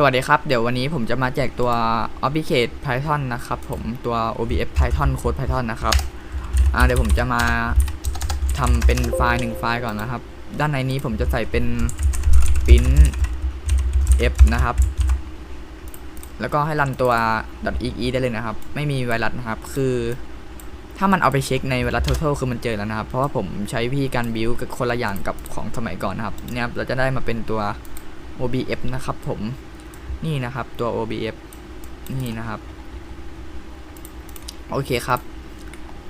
สวัสดีครับ เดี๋ยววันนี้ผมจะมาแจกตัว o b j e c t Python นะครับผมตัว OBF Python Code Python นะครับอ่าเดี๋ยวผมจะมาทำเป็นไฟล์หนึ่งไฟล์ก่อนนะครับ ด้านในนี้ผมจะใส่เป็น print f นะครับ แล้วก็ให้รันตัว .exe ได้เลยนะครับ ไม่มีไวรัสนะครับ คือถ้ามันเอาไปเช็คในไวรัส total คือมันเจอแล้วนะครับ เพราะว่าผมใช้วิธีการบิวกับคนละอย่างกับของสมัยก่อนนะครับ เนี่ยเราจะได้มาเป็นตัว OBF นะครับผม นี่นะครับตัว OBF นี่นะครับ โอเคครับ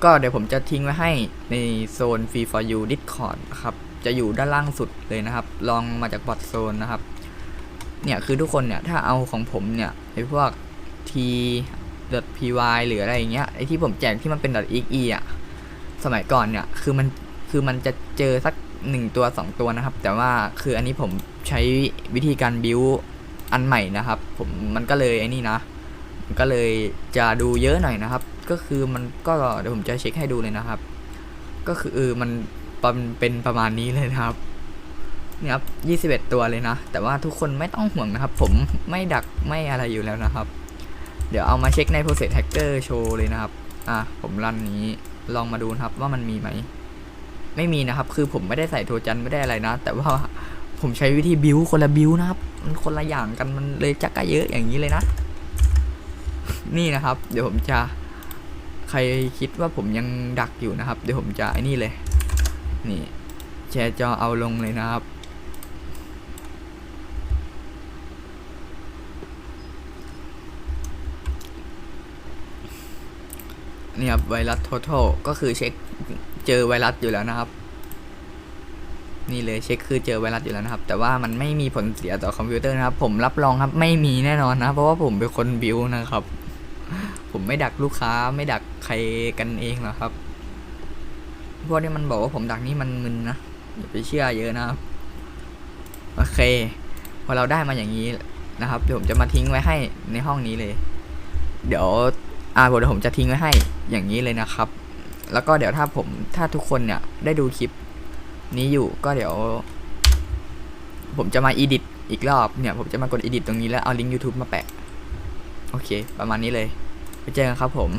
ก็เดี๋ยวผมจะทิ้งไว้ให้ในโซน Free for You Discord นะครับ จะอยู่ด้านล่างสุดเลยนะครับ ลองมาจากบอทโซนนะครับ เนี่ยคือทุกคนเนี่ยถ้าเอาของผมเนี่ยไอ้พวก t py หรืออะไรอย่างเงี้ยไอ้ที่ผมแจกที่มันเป็น .exe อะ สมัยก่อนเนี่ยคือมันคือมันจะเจอสักหนึ่งตัวสองตัวนะครับ แต่ว่าคืออันนี้ผมใช้วิธีการบิว อันใหม่นะครับ ผมมันก็เลยไอ้นี่นะมันก็เลยจะดูเยอะหน่อยนะครับ ก็คือมันก็เดี๋ยวผมจะเช็คให้ดูเลยนะครับ ก็คืออมันเป็นประมาณนี้เลยนะครับเนี่ยครับ 21 ตัวเลยนะ แต่ว่าทุกคนไม่ต้องห่วงนะครับ ผมไม่ดักไม่อะไรอยู่แล้วนะครับ เดี๋ยวเอามาเช็คใน process hacker show เลยนะครับ อะ ผมรันนี้ลองมาดูนะครับว่ามันมีไหม ไม่มีนะครับ คือผมไม่ได้ใส่โทรจันไม่ได้อะไรนะ แต่ว่าผมใช้วิธีบิวคนละบิวนะครับ มันคนละอย่างกันมันเลยจักกะเยอะอย่างนี้เลยนะ นี่นะครับ เดี๋ยวผมจะใครคิดว่าผมยังดักอยู่นะครับ เดี๋ยวผมจะไอ้นี่เลย นี่ แชร์จอเอาลงเลยนะครับ นี่ครับไวรัส total ก็คือเช็คเจอไวรัสอยู่แล้วนะครับ นี่เลยเช็คคือเจอไวรัสอยู่แล้วนะครับ แต่ว่ามันไม่มีผลเสียต่อคอมพิวเตอร์นะครับ ผมรับรองครับไม่มีแน่นอนนะ เพราะว่าผมเป็นคนบิวนะครับ ผมไม่ดักลูกค้าไม่ดักใครกันเองหรอกครับพวกนี้มันบอกว่าผมดักนี่มันมึนนะอย่าไปเชื่อเยอะนะครับโอเคพอเราได้มาอย่างนี้นะครับเดี๋ยวผมจะมาทิ้งไว้ให้ในห้องนี้เลย เดี๋ยวอ่าเดี๋ยวผมจะทิ้งไว้ให้อย่างนี้เลยนะครับ แล้วก็เดี๋ยวถ้าผมถ้าทุกคนเนี่ยได้ดูคลิป นี้อยู่ก็เดี๋ยว ผมจะมาอีดิทอีกรอบเนี่ย ผมจะมากดอีดิทตรงนี้แล้วเอาลิงก์ YouTube มาแปะ โอเค ประมาณนี้เลย ไปเจอกันครับผม